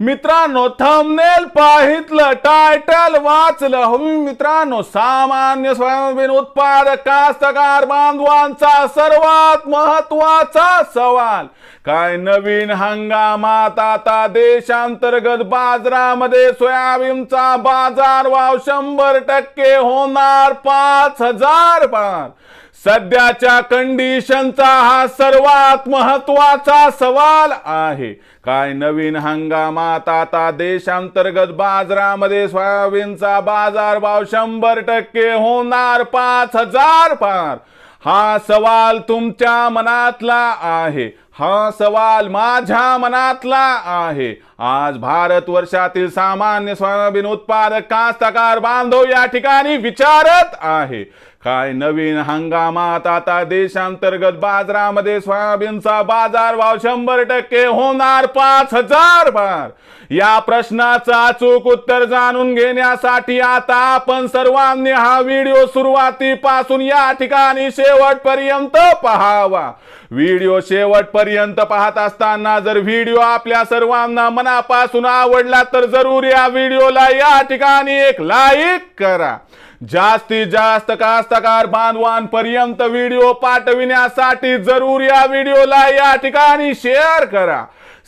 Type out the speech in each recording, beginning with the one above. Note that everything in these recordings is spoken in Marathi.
मित्रांनो थंबनेल पाहितलं टायटल वाचलं. हो मित्रांनो सामान्य सोयाबीन उत्पादक कास्तकार बांधवांचा सर्वात महत्त्वाचा सवाल. काय नवीन हंगामात आता देशांतर्गत बाजारामध्ये सोयाबीनचा बाजार भाव शंभर टक्के होणार पाच हजार पाच सध्याच्या कंडिशनचा हा सर्वात महत्त्वाचा सवाल आहे. काय नवीन हंगामात आता देशांतर्गत बाजारामध्ये सोयाबीनचा बाजारभाव शंभर टक्के होणार पाच हजार पार? हा सवाल तुमच्या मनातला आहे. हा सवाल माझ्या मनातला आहे. आज भारत वर्षातील सामान्य सोयाबीन उत्पादक कास्तकार बांधव या ठिकाणी विचारत आहे. काय नवीन हंगामात आता देशांतर्गत बाजारामध्ये सोयाबीनचा बाजार भाव शंभर टक्के होणार पाच हजार बार. या प्रश्नाचं अचूक उत्तर जाणून घेण्यासाठी आता आपण सर्वांनी हा व्हिडिओ सुरुवातीपासून या ठिकाणी शेवटपर्यंत पहावा. व्हिडिओ शेवटपर्यंत पाहत असताना जर व्हिडिओ आपल्या सर्वांना मनापासून आवडला तर जरूर या व्हिडिओला या ठिकाणी एक लाईक करा. जास्तीत जास्त कास्तकार बांधवांपर्यंत व्हिडिओ पाठविण्यासाठी जरूर या व्हिडिओला या ठिकाणी शेअर करा.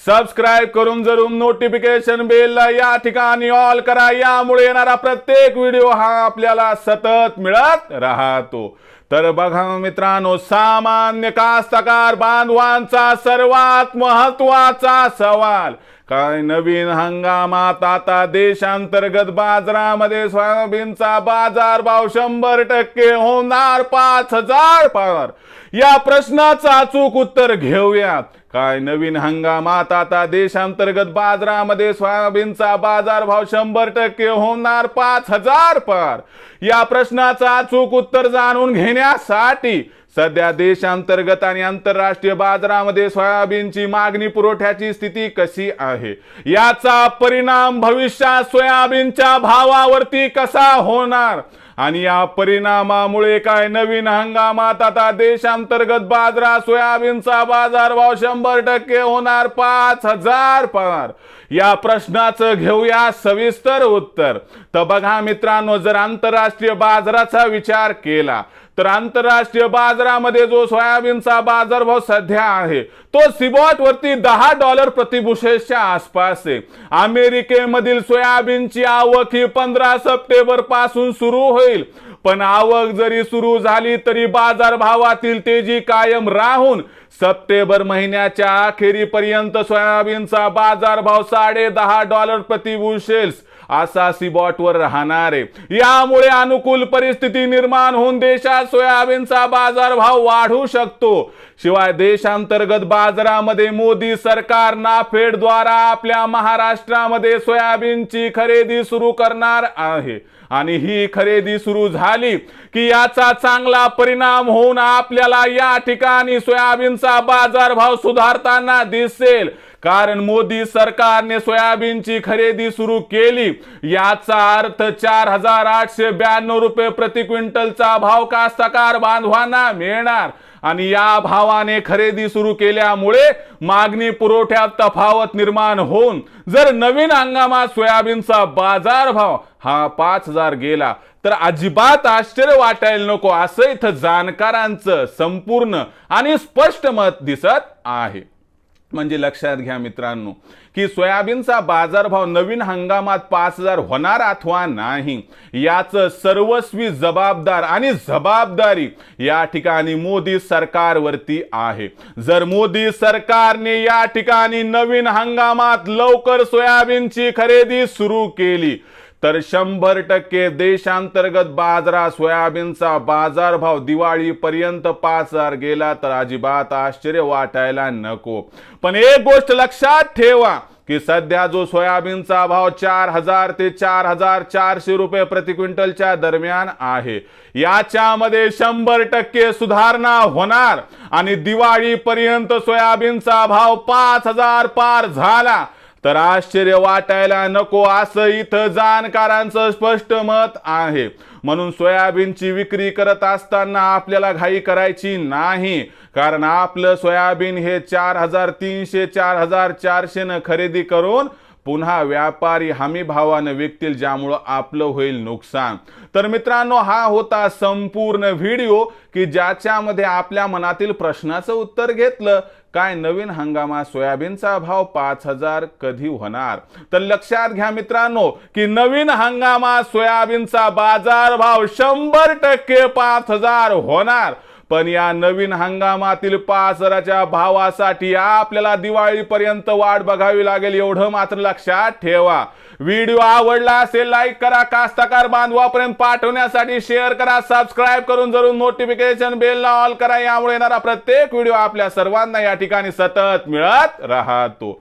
सबस्क्राईब करून जरूर नोटिफिकेशन बेलला या ठिकाणी ऑल करा. यामुळे येणारा प्रत्येक व्हिडिओ हा आपल्याला सतत मिळत राहतो. तर बघा मित्रांनो सामान्य कास्तकार बांधवांचा सर्वात महत्त्वाचा सवाल काय नवीन हंगामात आता देशांतर्गत बाजारामध्ये सोयाबीनचा बाजारभाव शंभर टक्के होणार पाच हजार पार. या प्रश्नाचा अचूक उत्तर घेऊयात. काय नवीन हंगामात आता देशांतर्गत बाजारामध्ये सोयाबीनचा बाजारभाव शंभर टक्के होणार पाच हजार पार. या प्रश्नाचा अचूक उत्तर जाणून घेण्यासाठी सध्या देशांतर्गत आणि आंतरराष्ट्रीय बाजारामध्ये सोयाबीनची मागणी पुरवठ्याची स्थिती कशी आहे? याचा परिणाम भविष्यात सोयाबीनच्या भावावरती कसा होणार? आणि या परिणामामुळे काय नवीन हंगामात आता देशांतर्गत बाजारात सोयाबीनचा बाजारभाव शंभर टक्के होणार पाच हजार पार या प्रश्नाचं घेऊया सविस्तर उत्तर. तर बघा मित्रांनो जर आंतरराष्ट्रीय बाजाराचा विचार केला तर आंतरराष्ट्रीय बाजारामध्ये जो सोयाबीनचा बाजारभाव सध्या आहे तो सिबॉट वरती दहा डॉलर प्रतिबुशेसच्या आसपास आहे. अमेरिकेमधील सोयाबीनची आवक ही पंधरा सप्टेंबरपासून सुरू होईल. पण आवक जरी सुरू झाली तरी बाजारभावातील तेजी कायम राहून सप्टेंबर महिन्याच्या अखेरीपर्यंत सोयाबीनचा बाजारभाव साडे दहा डॉलर प्रतिबुशेल्स असा सिबॉटवर राहणार. आहे यामुळे अनुकूल परिस्थिती निर्माण होऊन देशात सोयाबीनचा बाजारभाव वाढू शकतो. शिवाय देशांतर्गत बाजारामध्ये मोदी सरकार नाफेडद्वारा आपल्या महाराष्ट्रामध्ये सोयाबीनची खरेदी सुरू करणार आहे. आणि ही खरेदी सुरू झाली की याचा चांगला परिणाम होऊन आपल्याला या ठिकाणी सोयाबीनचा बाजारभाव सुधारताना दिसेल. कारण मोदी सरकारने सोयाबीनची खरेदी सुरू केली. याचा अर्थ चार हजार आठशे ब्याण्णव रुपये प्रति क्विंटलचा भाव कास्तकार बांधवांना मिळणार. आणि या भावाने खरेदी सुरू केल्यामुळे मागणी पुरवठ्यात तफावत निर्माण होऊन जर नवीन हंगामात सोयाबीनचा बाजारभाव हा पाच हजार गेला तर अजिबात आश्चर्य वाटायला नको असं इथं जाणकारांचं संपूर्ण आणि स्पष्ट मत दिसत आहे. म्हणजे लक्षात घ्या मित्रांनो की सोयाबीनचा बाजारभाव नवीन हंगामात पाच हजार होणार अथवा नाही याचं सर्वस्वी जबाबदार आणि जबाबदारी या ठिकाणी मोदी सरकारवरती आहे. जर मोदी सरकारने या ठिकाणी नवीन हंगामात लवकर सोयाबीनची खरेदी सुरू केली तर शंभर टक्के देशांतर्गत बाजरा सोयाबीनचा बाजारभाव दिवाळीपर्यंत पाच हजार गेला तर अजिबात आश्चर्य वाटायला नको. पण एक गोष्ट लक्षात ठेवा की सध्या जो सोयाबीनचा भाव चार हजार ते चार हजार चारशे रुपये प्रति क्विंटलच्या दरम्यान आहे याच्यामध्ये शंभर टक्के सुधारणा होणार. आणि दिवाळीपर्यंत सोयाबीनचा भाव पाच हजार पार झाला. तर आश्चर्य वाटायला नको असं इथं जाणकारांचं स्पष्ट मत आहे. म्हणून सोयाबीनची विक्री करत असताना आपल्याला घाई करायची नाही. कारण आपलं सोयाबीन हे चार हजार तीनशे चार हजार चारशे न खरेदी करून पुन्हा व्यापारी हमी भावानं विकतील ज्यामुळं आपलं होईल नुकसान. तर मित्रांनो हा होता संपूर्ण व्हिडिओ की ज्याच्यामध्ये आपल्या मनातील प्रश्नाचं उत्तर घेतलं. काय नवीन हंगामात सोयाबीनचा भाव पाच हजार कधी होणार? तर लक्षात घ्या मित्रांनो की नवीन हंगामात सोयाबीनचा बाजार भाव शंभर टक्के पाच हजार होणार. पण या नवीन हंगामातील पाच हजाराच्या भावासाठी आपल्याला दिवाळीपर्यंत वाट बघावी लागेल एवढं मात्र लक्षात ठेवा. व्हिडिओ आवडला असेल लाईक करा. कास्तकार बांधवापर्यंत पाठवण्यासाठी शेअर करा. सबस्क्राईब करून जरूर नोटिफिकेशन बेलला ऑल करा. यामुळे येणारा प्रत्येक व्हिडिओ आपल्या सर्वांना या ठिकाणी सतत मिळत राहतो.